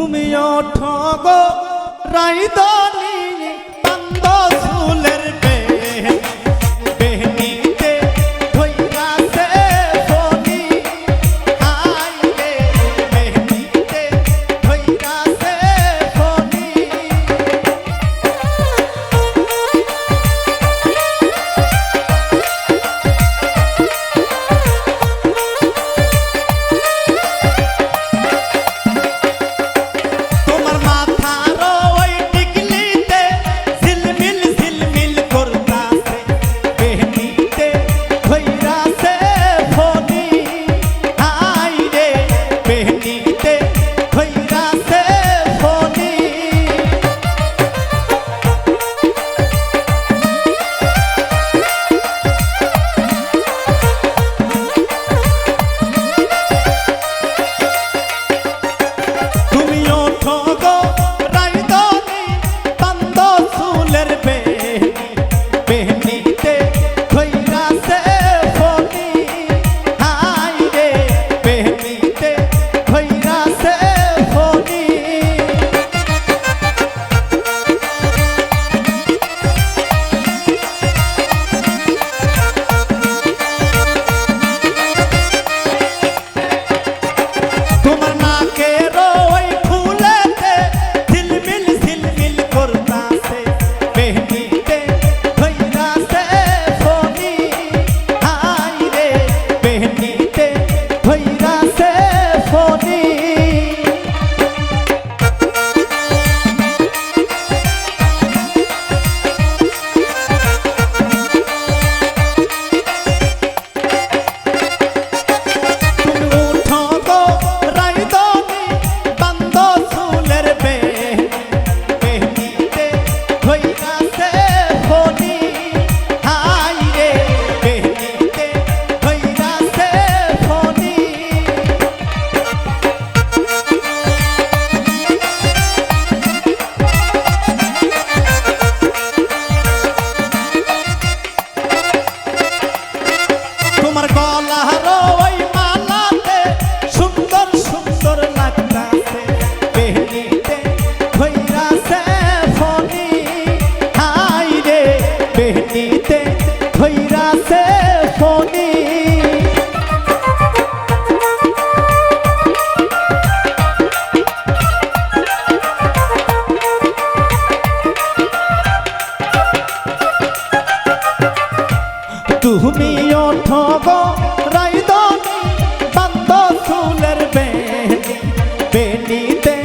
তুমি ঠগ গো তুমি ওঠ গো রাইদন বেনি বেনিতে